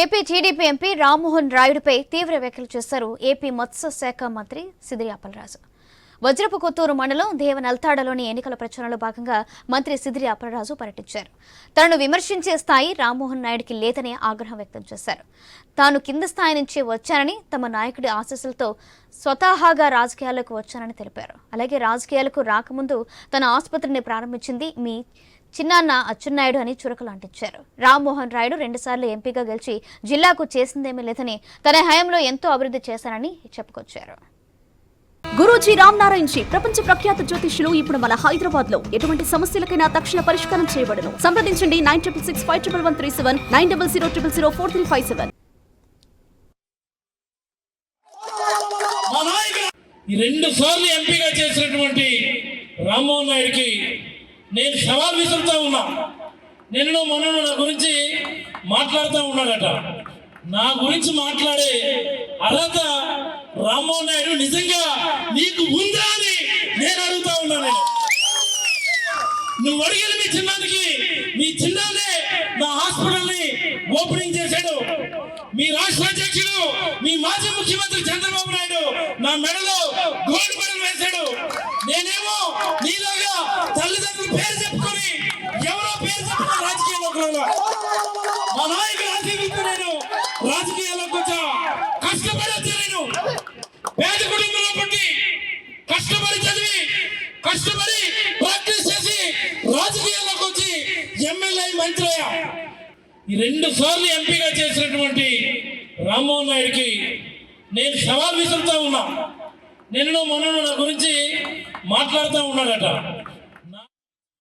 AP TDP MP Rammohan రాయుడుపై తీవ్ర వ్యాఖ్యలు చేశారు ఏపీ మత్స్య శాఖ మంత్రి సిదిరి అప్పలరాజు. వజ్రపు కొత్తూరు మండలం దేవనల్తాడలోని ఎన్నికల ప్రచారంలో భాగంగా మంత్రి సిదిరి అప్పలరాజు పర్యటించారు. తనను విమర్శించే స్థాయి రామ్మోహన్ నాయుడికి లేదని ఆగ్రహం వ్యక్తం చేశారు. తాను కింద స్థాయి నుంచి వచ్చానని తమ నాయకుడి ఆశీస్సులతో స్వతహాగా రాజకీయాలకు వచ్చానని తెలిపారు. అలాగే రాజకీయాలకు రాకముందు తన ఆసుపత్రిని ప్రారంభించింది మీ చిన్నాన్న అచ్చెన్నాయుడు అని చురకలు అంటించారు. రామ్మోహన్ రాయుడు రెండుసార్లు ఎంపీగా గెలిచి జిల్లాకు చేసిందేమీ లేదని తన హయాంలో ఎంతో అభివృద్ధి చేశానని చెప్పుకొచ్చారు. గురూజీ రామ్ నారాయణ్ జీ ప్రపంచ ప్రఖ్యాత జ్యోతిష్యులు ఇప్పుడు మన హైదరాబాద్లో ఎటువంటి సమస్యలకైనా తక్షణ పరిష్కారం చేయబడను. సంప్రదించండి nine triple six five triple one three seven nine double zero triple zero four three five seven. రెండు సార్లు ఎంపీగా చేసినటువంటి రామ్మోహన్ నాయుడికి నేను సవాల్ విసురుతూ ఉన్నా. నిన్న మనను నా గురించి మాట్లాడుతూ ఉన్నాడట. నా గురించి మాట్లాడే అర్హత రామ్మోహన్ నాయుడు నిజంగా నీకు ఉందా అని నేను అడుగుతా ఉన్నా నేను. నువ్వు అడిగిన మీ చిన్నానికి మీ చిన్నానే నా హాస్పిటల్ని ఓపెనింగ్ చేశాడు. మీ రాష్ట్ర అధ్యక్షుడు మీ మాజీ ముఖ్యమంత్రి చంద్రబాబు నాయుడు నా మెడలో నేనేమో నీలాగా తల్లిదండ్రుల పేరు చెప్పుకొని ఎవరో పేరు చెప్పుకున్న రాజకీయాల్లోకి రాలా. మా నాయకుడు ఆశీర్వదిస్తూ నేను. రాజకీయాల్లోకి వచ్చా కష్టపడి వచ్చా నేను. పేద కుటుంబంలో పుట్టి కష్టపడి చదివి కష్టపడి ప్రాక్టీస్ చేసి రాజకీయాల్లోకి వచ్చి ఎమ్మెల్యే మంత్రి ఈ రెండు సార్లు ఎంపీగా చేసినటువంటి రామ్మోహన్ నాయుడికి నేను సవాల్ విసురుతా ఉన్నా. నిన్ను మొన్న నా గురించి మాట్లాడుతూ ఉన్నాడట.